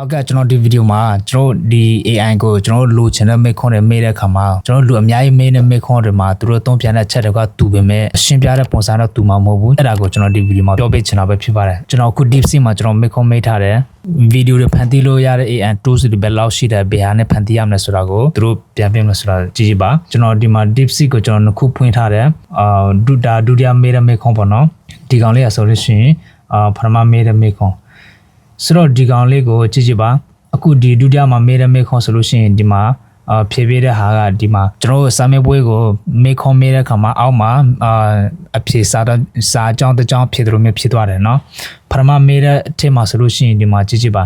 ဟုတ်ကဲ့ကျွန်တော်ဒီဗီဒီယိုမှာကျွန်တော်ဒီ AI ကိုကျွန်တော်လိုချင်တဲ့မိခွန်းတွေမေးတဲ့အခါမှာကျွန်တော်လူအများကြီးမေးတဲ့မိခွန်းတွေမှာသူတို့သုံးပြန်တဲ့ချက်တွေကတူပေမဲ့ရှင်းပြတဲ့ပုံစံတော့တူမှာမဟုတ်ဘူးအဲ့ဒါကိုကျွန်တော်ဒီဗီဒီယိုမှာပြောပေးချင်တာပဲဖြစ်ပါတယ်ကျွန်တော်အခု DeepSeek မှာကျွန်တော်မိခွန်းမေးထားတယ်ဗီဒီယိုတွေဖန်တီးလို့ရတဲ့ AI tools တွေဘယ်လောက်ရှိတယ်ဘယ်ဟာနဲ့ဖန်တီးရမလဲဆိုတာကိုသူတို့ပြန်ပြင်မလဲဆိုတာကြည့်ကြည့်ပါကျွန်တော်ဒီမှာ DeepSeek ကိုကျွန်တော်နှစ်ခုဖွင့်ထားတယ်အာဒုတာဒုတိယမေးတဲ့မိခွန်းပေါ့နော်ဒီကောင်လေးကဆိုလို့ရှိရင်အာပထမမေးတဲ့မိခွန်း ဆိုတော့ဒီကောင်လေးကိုကြည့်ကြည့်ပါအခုဒီဒုတိယမှာမေးတဲ့မေးခွန်းဆိုလို့ရှိရင်ဒီမှာအာဖြည့်ပြတဲ့ဟာကဒီမှာကျွန်တော်တို့စာမေးပွဲကိုမေးခွန်းမေးတဲ့ခါမှာအောက်မှာအာအဖြေစာတော့စာအကြောင်းတစ်ကြောင်းဖြည့်တယ်လို့မျိုးဖြစ်သွားတယ်เนาะပထမမေးတဲ့အထက်မှာဆိုလို့ရှိရင်ဒီမှာကြည့်ကြည့်ပါ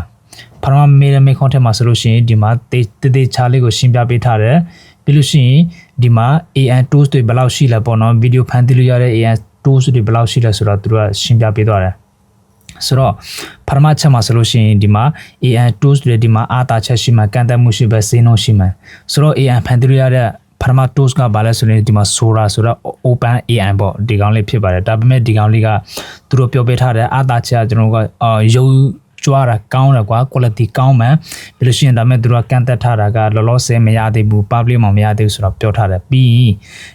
ပထမမေးတဲ့မေးခွန်းထက်မှာဆိုလို့ရှိရင်ဒီမှာတေးတေးချားလေးကိုရှင်းပြပေးထားတယ်ပြီးလို့ရှိရင်ဒီမှာ AI tools တွေဘယ်လောက်ရှိလဲပေါ့နော်ဗီဒီယိုဖန်တီးလို့ရတဲ့ AI tools တွေဘယ်လောက်ရှိလဲဆိုတော့သူတို့ကရှင်းပြပေးသွားတယ် ဆိုတော့ပထမချက်မှာဆိုလို့ရှိရင်ဒီမှာ AI tools တွေဒီမှာအားတာချက်ရှိမှကန့်သက်မှုရှိပဲစေနှုံးရှိမှဆိုတော့ AI ဖန်တီးရတဲ့ပထမ tools ကဘာလဲဆိုရင်ဒီမှာ Sora ဆိုတော့ open AI ပေါ့ဒီကောင်လေးဖြစ်ပါတယ်ဒါပေမဲ့ဒီကောင်လေးကသူတို့ပြောပေးထားတဲ့အားတာချက်ကကျွန်တော်ကအာရုပ်ကြွားတာကောင်းတယ်ကွာ quality ကောင်းမှန်ပြီးလို့ရှိရင်ဒါပေမဲ့သူတို့ကကန့်သက်ထားတာကလောလောဆယ်မရသေးဘူး public မှာမရသေးဘူးဆိုတော့ပြောထားတယ်ပြီး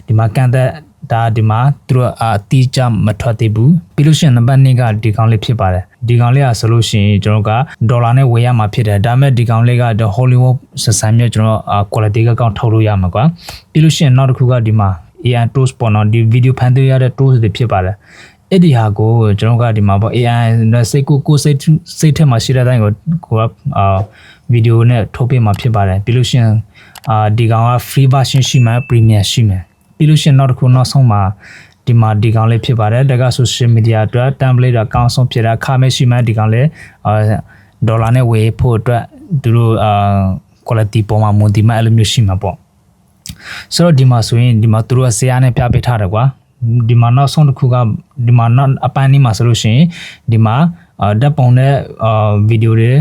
ဒီမှာကန့်သက် ဒါဒီမှာသူတို့အတီးကြမထွက်သေးဘူးပြီးလို့ရှိရင်နံပါတ်2ကဒီကောင်လေးဖြစ်ပါတယ်ဒီကောင်လေးကဆိုလို့ရှိရင်ကျွန်တော်ကဒေါ်လာနဲ့ဝယ်ရမှာဖြစ်တယ်ဒါပေမဲ့ဒီကောင်လေးက The Hollywood စစမ်းမျိုးကျွန်တော် quality ကကောင်းထုတ်လို့ရမှာကွာပြီးလို့ရှိရင်နောက်တစ်ခုကဒီမှာ AI tools ပေါ့နော်ဒီ video ဖန်တီးရတဲ့ tools တွေဖြစ်ပါတယ်အဲ့ဒီဟာကိုကျွန်တော်ကဒီမှာပေါ့ AI နဲ့စိတ်ကိုကိုယ်စိတ်စိတ်ထဲမှာရှိတဲ့အတိုင်းကိုကိုကအာဗီဒီယိုနဲ့ထုတ်ပြမှာဖြစ်ပါတယ်ပြီးလို့ရှိရင်အာဒီကောင်က free version ရှိမှ premium ရှိမှ ပြီးလို့ရှိရင်နောက်တစ်ခုနောက်ဆုံးမှာဒီမှာဒီကောင်လေးဖြစ်ပါတယ်တက social media အတွက် template အကောင်းဆုံးဖြစ်တာခါမဲ့ရှိမှဒီကောင်လေးအာဒေါ်လာနဲ့ဝယ်ဖို့အတွက်သူတို့အာ quality ပေါ်မှာမူတည်မှအဲ့လိုမျိုးရှိမှာပေါ့ဆိုတော့ဒီမှာဆိုရင်ဒီမှာသူတို့ကဆရာနဲ့ပြပေးထားတယ်ကွာဒီမှာနောက်ဆုံးတစ်ခုကဒီမှာနောက်အပန်းនេះမှာဆိုလို့ရှိရင်ဒီမှာအာဓာတ်ပုံနဲ့အာဗီဒီယိုတွေ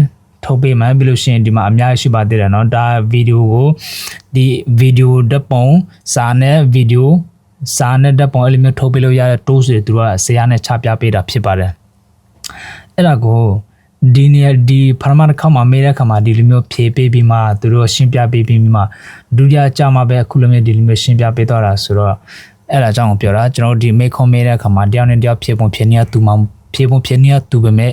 ထုတ်ပေးမှပြီးလို့ရှိရင်ဒီမှာအများကြီးရှိပါသေးတယ်เนาะဒါဗီဒီယိုကိုဒီဗီဒီယိုဓာတ်ပုံစာနဲ့ဗီဒီယိုစာနဲ့ဓာတ်ပုံအဲ့လိုမျိုးထုတ်ပေးလို့ရတဲ့ tools တွေသူတို့ကဆရာနဲ့ချပြပေးတာဖြစ်ပါတယ်အဲ့ဒါကိုဒီနေရာဒီပထမတစ်ခါမှမေးတဲ့အခါမှာဒီလိုမျိုးဖြေပေးပြီးမှသူတို့ရှင်းပြပေးပြီးမှဒုတိယကြမှာပဲအခုလိုမျိုးဒီလိုမျိုးရှင်းပြပေးတော့တာဆိုတော့အဲ့ဒါကြောင့်ပြောတာကျွန်တော်တို့ဒီမေခွန်မေးတဲ့အခါမှာတယောက်နဲ့တယောက်ဖြေပုံဖြေနေရတူမှ ဖြေပုံဖြေနေရတူပဲမဲ့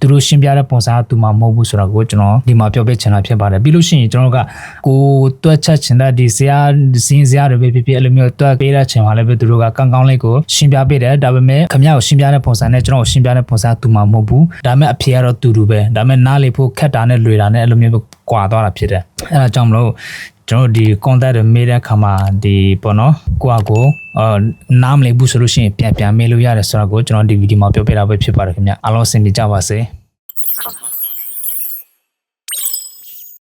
သူတို့ရှင်းပြတဲ့ပုံစံကတူမှမဟုတ်ဘူးဆိုတော့ကိုကျွန်တော်ဒီမှာပြောပြချင်တာဖြစ်ပါတယ်ပြီးလို့ရှိရင်ကျွန်တော်ကကိုတွက်ချက်ချင်တဲ့ဒီဇာစင်းဇာတွေပဲဖြစ်ဖြစ်အဲ့လိုမျိုးတွက်ပေးတဲ့ချိန်မှာလည်းပဲသူတို့ကကောင်းကောင်းလေးကိုရှင်းပြပေးတယ်ဒါပေမဲ့ခမရကိုရှင်းပြတဲ့ပုံစံနဲ့ကျွန်တော်ကိုရှင်းပြတဲ့ပုံစံတူမှမဟုတ်ဘူးဒါပေမဲ့အဖြေကတော့တူတူပဲဒါပေမဲ့နားလေဖို့ခက်တာနဲ့လွေတာနဲ့အဲ့လိုမျိုးကွာသွားတာဖြစ်တယ်အဲ့ဒါကြောင့်မလို့ ကျွန်တော်ဒီ contact တွေမေးတဲ့အခါမှာဒီပေါ့နော်ကိုကကိုအာနားမလည်ဘူးဆိုလို့ရှိရင်ပြန်ပြန်မေးလို့ရတယ်ဆိုတော့ကိုကျွန်တော်ဒီဗီဒီယိုမှာပြောပြတာပဲဖြစ်ပါတယ်ခင်ဗျအားလုံးအဆင်ပြေကြပါစေ